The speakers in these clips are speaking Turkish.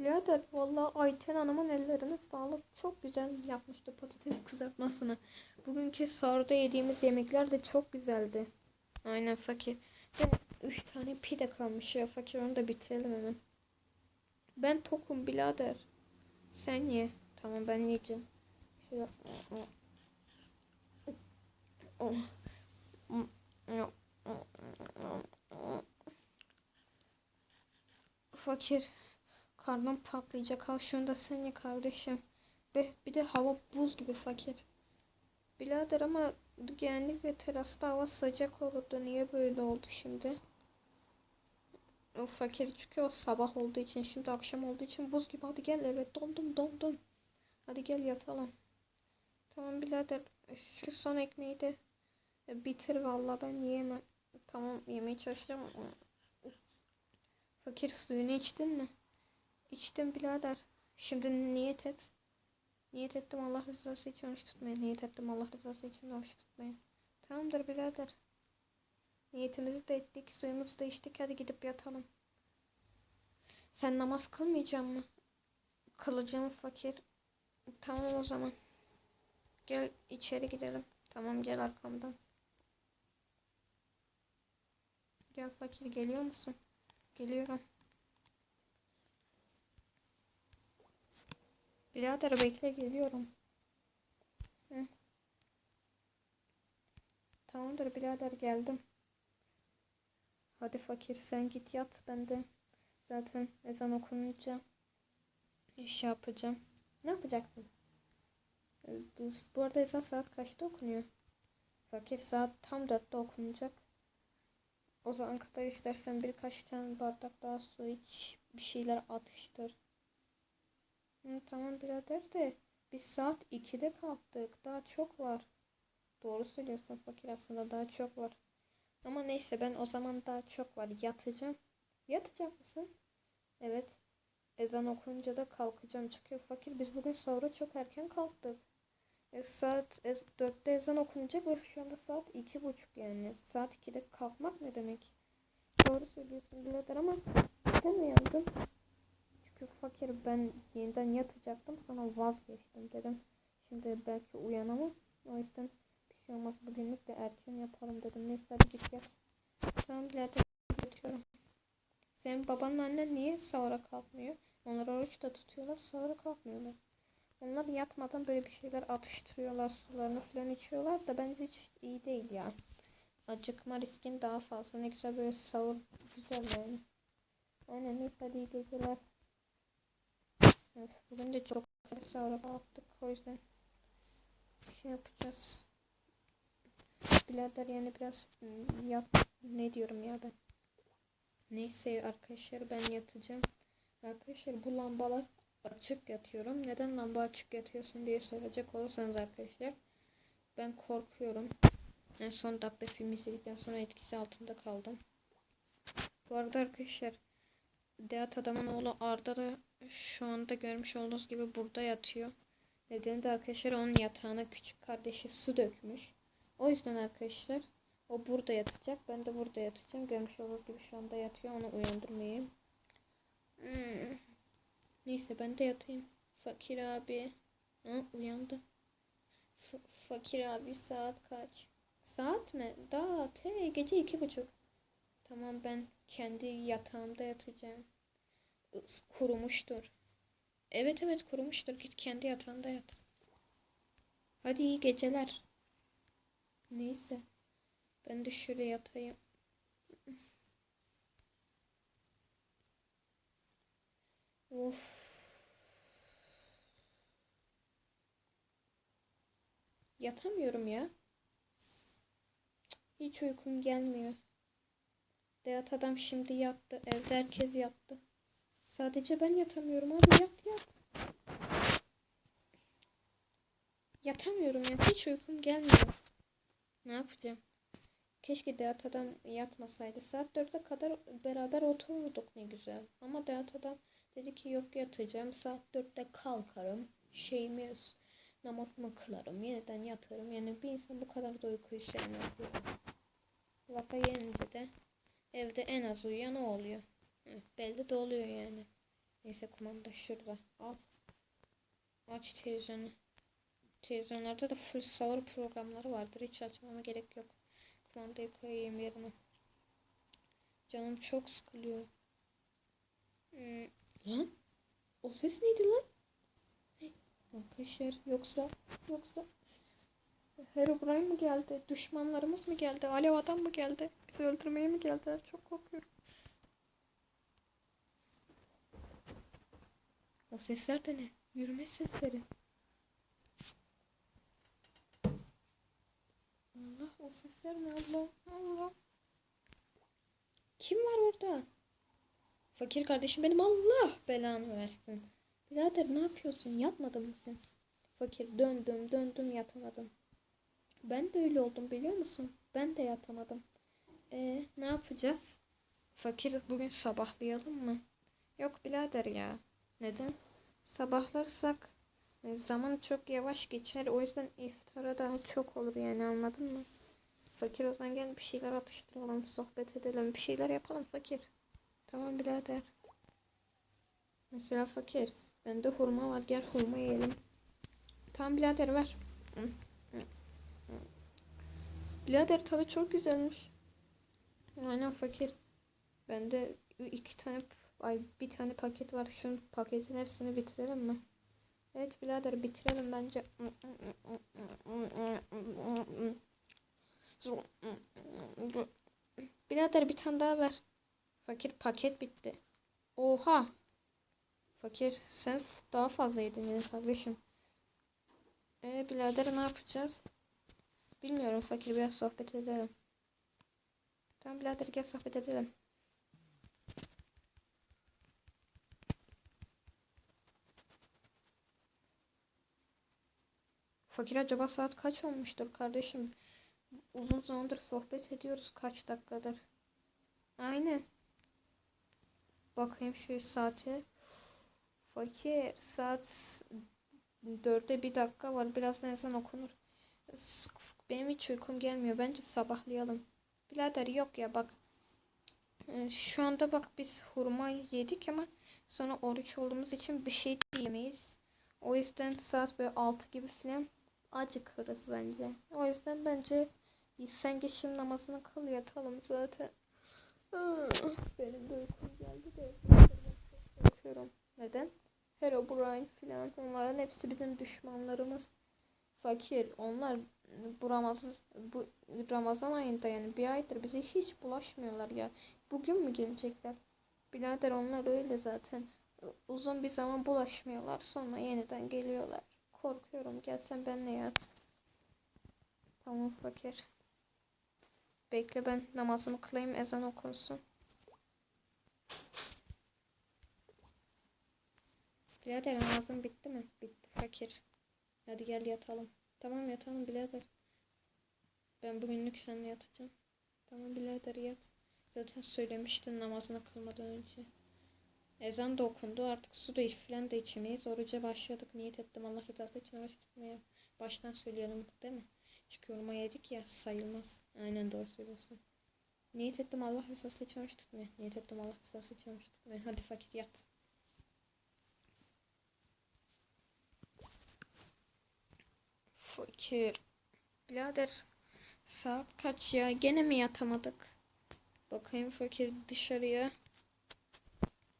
Birader valla Ayten Hanım'ın ellerine sağlık. Çok güzel yapmıştı patates kızartmasını. Bugünkü sahurda yediğimiz yemekler de çok güzeldi. Aynen fakir. Ben 3 tane pide kalmış ya fakir onu da bitirelim hemen. Ben tokum birader. Sen ye. Tamam ben yiyeceğim. Şöyle. Fakir. Karnım patlayacak. Al şunu da sen ye kardeşim. Be, bir de hava buz gibi fakir. Birader ama genellikle terasta hava sıcak olurdu. Niye böyle oldu şimdi? O fakir çünkü o sabah olduğu için şimdi akşam olduğu için buz gibi. Hadi gel evet dondum dondum. Hadi gel yatalım. Tamam birader şu son ekmeği de bitir valla ben yiyemem. Tamam yemeye çalışacağım. Fakir suyunu içtin mi? İçtim birader. Şimdi niyet et. Niyet ettim Allah rızası için oruç tutmaya. Niyet ettim Allah rızası için oruç tutmaya. Tamamdır birader. Niyetimizi de ettik. Suyumuzu da içtik. Hadi gidip yatalım. Sen namaz kılmayacak mı? Kılacağım fakir. Tamam o zaman. Gel içeri gidelim. Tamam gel arkamdan. Gel fakir geliyor musun? Geliyorum. Birader bekle geliyorum. Hı. Tamamdır birader geldim. Hadi fakir sen git yat ben de zaten ezan okununca iş yapacağım. Ne yapacaktın? Ee, Bu, bu arada ezan saat kaçta okunuyor? Fakir saat tam dörtte okunacak. O zaman kadar istersen birkaç tane bardak daha su iç. Bir şeyler atıştır. Hı, tamam birader de biz saat 2'de kalktık. Daha çok var. Doğru söylüyorsun fakir aslında daha çok var. Ama neyse ben o zaman daha çok var. Yatacağım. Yatacak mısın? Evet. Ezan okununca da kalkacağım. Çıkıyor fakir. Biz bugün sonra çok erken kalktık. E, saat ez, 4'te ezan okunacak ve şu anda saat iki buçuk yani. Saat 2'de kalkmak ne demek? Doğru söylüyorsun birader ama sen mi yandın? Çünkü fakir ben yeniden yatacaktım sonra vazgeçtim dedim. Şimdi belki uyanamam. O yüzden bir şey olmaz bugünlük de erken yapalım dedim. Neyse hadi git yat. Tamam birader yatıyorum. Senin babanın annen niye sahura kalkmıyor? Onlar oruç da tutuyorlar sahura kalkmıyorlar. Onlar yatmadan böyle bir şeyler atıştırıyorlar sularını falan içiyorlar da bence hiç iyi değil ya. Acıkma riskin daha fazla. Ne güzel böyle sahur güzel yani. Aynen neyse hadi iyi geceler. Öf, bugün de çok sahura kalktık o yüzden şey yapacağız. Birader yani biraz ım, yat ne diyorum ya ben. Neyse arkadaşlar ben yatacağım. Arkadaşlar bu lambalar açık yatıyorum. Neden lamba açık yatıyorsun diye soracak olursanız arkadaşlar. Ben korkuyorum. En son Dabbe filmi izledikten sonra etkisi altında kaldım. Bu arada arkadaşlar Deat adamın oğlu Arda da şu anda görmüş olduğunuz gibi burada yatıyor. Nedeni de arkadaşlar onun yatağına küçük kardeşi su dökmüş. O yüzden arkadaşlar o burada yatacak. Ben de burada yatacağım. Görmüş olduğunuz gibi şu anda yatıyor. Onu uyandırmayayım. Hmm. Neyse ben de yatayım. Fakir abi. Ha, uyandı. F- fakir abi saat kaç? Saat mi? Daha te gece iki buçuk. Tamam ben kendi yatağımda yatacağım. Kurumuştur. Evet evet kurumuştur. Git kendi yatağında yat. Hadi iyi geceler. Neyse. Ben de şöyle yatayım. Of. Yatamıyorum ya. Hiç uykum gelmiyor. Deyat adam şimdi yattı. Evde herkes yattı. Sadece ben yatamıyorum abi yat yat. Yatamıyorum ya. Hiç uykum gelmiyor. Ne yapacağım? Keşke Deyat adam yatmasaydı. Saat 4'e kadar beraber otururduk ne güzel. Ama Deyat adam dedi ki yok yatacağım. Saat 4'te kalkarım. Şeyimi namazımı kılarım. Yeniden yatarım. Yani bir insan bu kadar da uykuyu sevmez. Vaka gelince de evde en az uyuyan o oluyor. Hı, belli de oluyor yani. Neyse kumanda şurada. Al. Aç televizyonu. Televizyonlarda da full sahur programları vardır. Hiç açmama gerek yok. Kumandayı koyayım yerine. Canım çok sıkılıyor. Hmm. Lan? O ses neydi lan? Arkadaşlar yoksa yoksa Herobrine mı geldi? Düşmanlarımız mı geldi? Alev adam mı geldi? Bizi öldürmeye mi geldiler? Çok korkuyorum. O sesler de ne? Yürüme sesleri. Allah o sesler ne Allah? Allah. Kim var orada? Fakir kardeşim benim Allah belanı versin. Birader ne yapıyorsun? Yatmadın mı sen? Fakir döndüm döndüm yatamadım. Ben de öyle oldum biliyor musun? Ben de yatamadım. E ne yapacağız? Fakir bugün sabahlayalım mı? Yok birader ya. Neden? Sabahlarsak e, zaman çok yavaş geçer. O yüzden iftara daha çok olur yani anladın mı? Fakir o zaman gel bir şeyler atıştıralım, sohbet edelim, bir şeyler yapalım fakir. Tamam birader. Mesela fakir. Bende hurma var. Gel hurma yiyelim. Tamam birader ver. Birader tadı çok güzelmiş. Aynen fakir. Bende iki tane ay bir tane paket var. Şunun paketin hepsini bitirelim mi? Evet birader bitirelim bence. Birader bir tane daha ver. Fakir paket bitti. Oha. Fakir sen daha fazla yedin yine kardeşim. Ee birader ne yapacağız? Bilmiyorum fakir biraz sohbet edelim. Tamam birader gel sohbet edelim. Fakir acaba saat kaç olmuştur kardeşim? Uzun zamandır sohbet ediyoruz kaç dakikadır. Aynen. Bakayım şu saate. Fakir saat dörde bir dakika var. Birazdan ezan okunur. Benim hiç uykum gelmiyor. Bence sabahlayalım. Birader yok ya bak. Ee, Şu anda bak biz hurma yedik ama sonra oruç olduğumuz için bir şey de yemeyiz. O yüzden saat böyle 6 gibi falan acıkırız bence. O yüzden bence sen geç şimdi namazını kıl yatalım zaten. Ah, Benim de uykum geldi de korkuyorum. Neden? Herobrine filan onların hepsi bizim düşmanlarımız. Fakir onlar bu Ramazan bu Ramazan ayında yani bir aydır bize hiç bulaşmıyorlar ya. Bugün mü gelecekler? Birader onlar öyle zaten. Uzun bir zaman bulaşmıyorlar. Sonra yeniden geliyorlar. Korkuyorum. Gelsen benle yat. Tamam fakir. Bekle ben namazımı kılayım ezan okunsun. Birader namazın bitti mi? Bitti fakir. Hadi gel yatalım. Tamam yatalım birader. Ben bugünlük seninle yatacağım. Tamam birader yat. Zaten söylemiştin namazını kılmadan önce. Ezan da okundu artık su da falan da içemeyiz. Oruca başladık. Niyet ettim Allah rızası için oruç tutmaya. Baştan söyleyelim değil mi? Çünkü hurma yedik ya sayılmaz. Aynen doğru söylüyorsun. Niyet ettim Allah rızası için oruç tutmaya. Niyet ettim Allah rızası için oruç tutmaya. Hadi fakir yat. Fakir. Birader saat kaç ya? Gene mi yatamadık? Bakayım fakir dışarıya.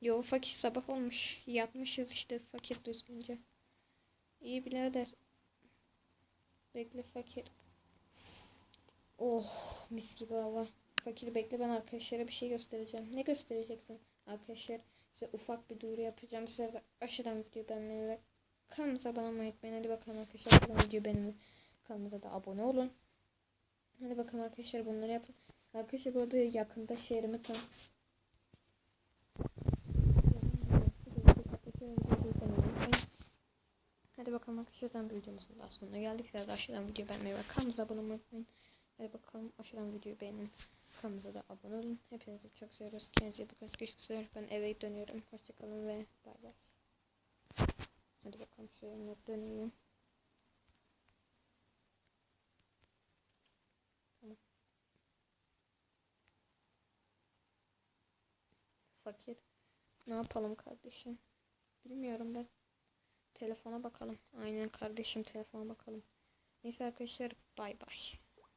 Yo fakir sabah olmuş. Yatmışız işte fakir düzgünce. İyi birader. Bekle fakir. Oh mis gibi hava. Fakir bekle ben arkadaşlara bir şey göstereceğim. Ne göstereceksin? Arkadaşlar size ufak bir duyuru yapacağım. Size de aşağıdan video beğenmeyi ve kanalımıza abone olmayı unutmayın. Hadi bakalım arkadaşlar. Aşağıdan video beğenin. Kanalımıza da abone olun. Hadi bakalım arkadaşlar bunları yapın. Arkadaşlar burada yakında şehrimi tan. Hadi bakalım arkadaşlar videomuzun daha sonuna geldik. Size de aşağıdan video beğenmeyi ve kanalımıza abone olmayı unutmayın. Hadi bakalım aşağıdan videoyu beğenin. Kanalımıza da abone olun. Hepinizi çok seviyoruz. Kendinize iyi bakın. Görüşmek. Ben eve dönüyorum. Hoşçakalın ve bay bay. Hadi bakalım şöyle döneyim. Tamam. Fakir. Ne yapalım kardeşim? Bilmiyorum ben. Telefona bakalım. Aynen kardeşim telefona bakalım. Neyse arkadaşlar bay bay.